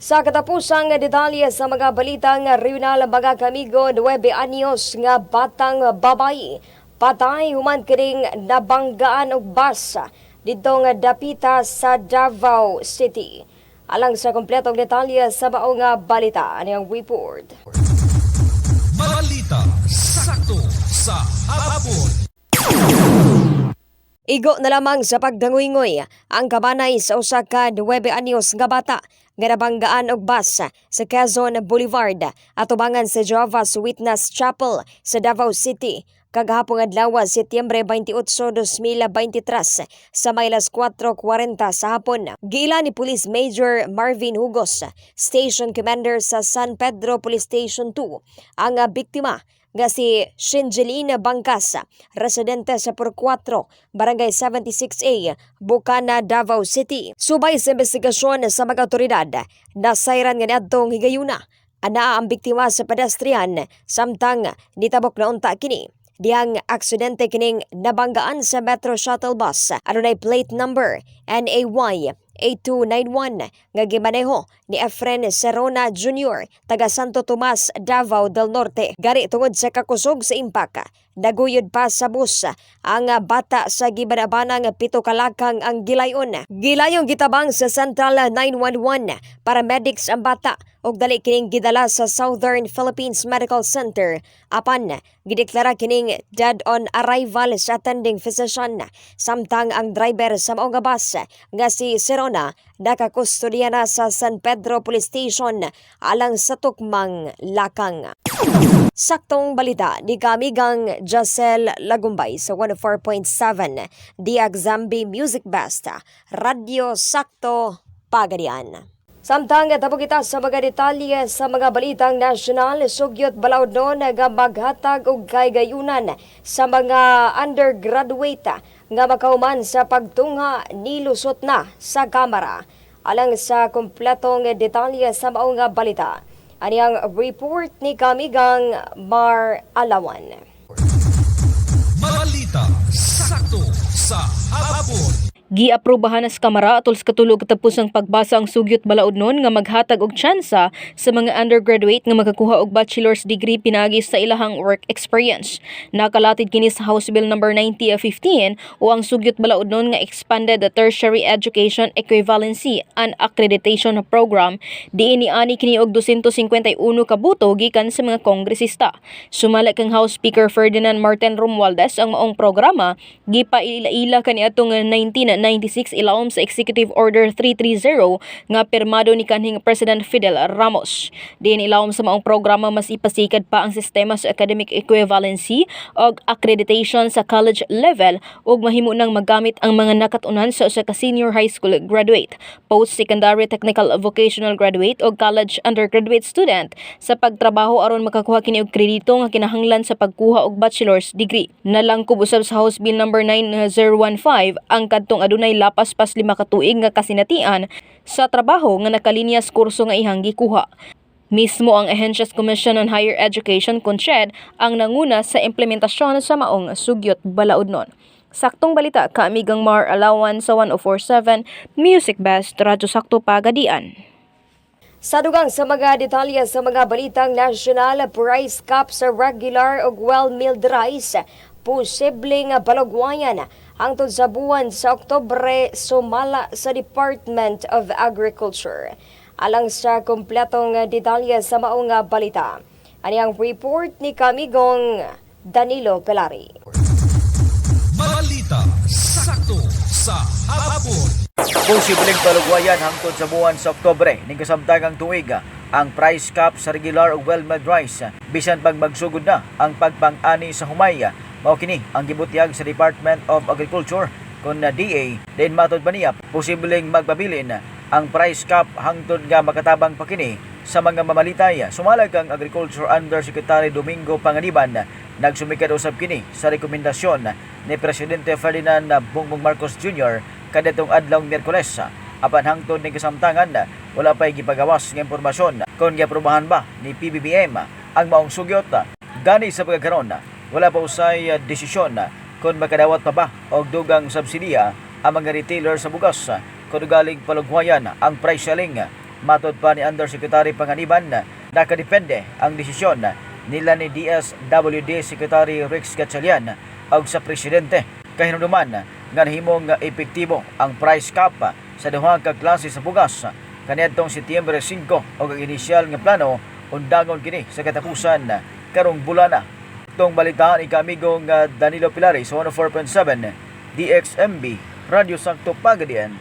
Sa katapusang detalye sa mga balitang regional mga kamigo 9 anyos nga batang babayi patay human kining nabanggaan og bus didto nga dapita sa Davao City. Alang sa kompletong detalye sa bao nga balita ang report. Balita sakto sa hapon. Igo na lamang sa pagdangoy-ngoy ang kabanay sa usa ka 9 anyos nga bata. Nga nabanggaan og bus sa Quezon Boulevard. Atubangan sa Jehovah's Witness Chapel sa Davao City. Kagahapon adlaw Setyembre 28, 2023 sa may alas 4:40 sa hapon. Giila ni Police Major Marvin Hugos, Station Commander sa San Pedro Police Station 2, ang biktima nga si Shinjelina Bangkas, residente sa 4, Barangay 76A, Bukana, Davao City. Subay sa investigasyon sa mga otoridad, nasayran nga niadtong higayuna. Ana ang biktima sa pedestrian, samtang nitabok na unta kini. Diyang aksidente kining nabanggaan sa Metro Shuttle Bus. Adunay plate number NAY 8291 nga gimaneho ni Efren Serona Jr. taga Santo Tomas, Davao del Norte. Gari tungod sa kakusog sa impact. Naguyod pa sa bus ang bata sa gibanabanang pito kalakang ang gilayon. Gilayong gitabang sa Central 911 paramedics ang bata og dali kining gidala sa Southern Philippines Medical Center apan gideklara kining dead on arrival sa attending physician samtang ang driver sa mao nga bus nga si Serona nakakustodiya na sa San Pedro Police Station alang sa tukmang lakang. Saktong balita ni Kamigang Jacel Lagumbay sa 104.7 Diag Zambi Music Best Radio Sakto Pagadian. Samtang tapos kita sa mga detalye sa mga balitang nasyonal, sugyot balaod noon nga maghatag og kaygayunan sa mga undergraduate nga makauman sa pagtunga nilusot na sa kamera. Alang sa kompletong detalye sa maong balita, ani ang report ni Kamigang Mar Alawan. Balita sakto sa hapon. Giaprobahan na sa Kamara atol sa katulog katapos ang pagbasa ang sugyot balaod nun nga maghatag og tsansa sa mga undergraduate nga makakuha og bachelor's degree pinagi sa ilahang work experience. Nakalatid kini sa House Bill number 90 of 15 o ang sugyot balaod nun nga expanded the tertiary education equivalency and accreditation program diin ni ani kini og 251 ka buto gikan sa mga kongresista. Sumala kang House Speaker Ferdinand Martin Romualdez ang maong programa gipaila-ila kaniadtong 1996 ilawom sa Executive Order 330 nga pirmado ni kanhing President Fidel Ramos. Diin ilawom sa maong programa mas ipasikad pa ang sistema sa academic equivalency og accreditation sa college level ug mahimo nang magamit ang mga nakatunan sa usa ka senior high school graduate, post-secondary technical vocational graduate ug college undergraduate student sa pagtrabaho aron makakuha kini og kredito nga kinahanglan sa pagkuha og bachelor's degree. Nalangkob usab sa House Bill number 9015 ang kadtong adunay lapas pas lima ka tuig nga kasinatian sa trabaho nga nakalinyas kurso nga ihang gikuha. Mismo ang Agencia's Commission on Higher Education CONCHED ang nanguna sa implementasyon sa maong sugyot balaod nun. Saktong balita ka amigang Mar Alawan sa 1047 Music Best Radyo Sakto Pagadian. Sa dugang sa mga detalye sa mga balitang national price cap sa regular ug well-milled rice, posibleng balagwayan hangtod sa buwan sa Oktobre sumala sa Department of Agriculture. Alang sa kompletong detalye sa maong balita, ani ang report ni Kamigong Danilo Pelari. Balita sakto sa hapon. Posibleng palugwayan hangtod sa buwan sa Oktobre ning kasamtangang tuig ang price cap sa regular ug well-milled rice bisan pag magsugod na ang pagpang-ani sa humay mao kini ang gibutyag sa Department of Agriculture kon na DA din matod pa niya posibleng magpabilin ang price cap hangtod nga makatabang pa kini sa mga mamalitay. Sumalag ang Agriculture Undersecretary Domingo Panganiban nagsumikad usab kini sa rekomendasyon ni Presidente Ferdinand Bongbong Marcos Jr. kadtong adlaw Miyerkules apan hangtod ning kasamtangan wala pay gipagawas nga impormasyon. Kon giaprobahan ba ni PBBM ang maong sugyot? Gani sa pagkakaron wala pa usay desisyon kung makadawat pa ba og dugang subsidiya ang mga retailer sa bugas. Kung galing palugwayan ang price selling Matod pa ni Undersecretary Panganiban na nakadepende ang desisyon nila ni DSWD Secretary Rex Gatchalian og sa presidente. Kahinuduman nga nahimong epektibo ang price cap sa duha ka klase sa bugas. Kaniadtong Setyembre 5 o ang inisyal nga plano undangon kini sa katapusan karong bulana Itong balitaan ikamigong Danilo Pilares 104.7 DXMB Radio Sakto Pagadian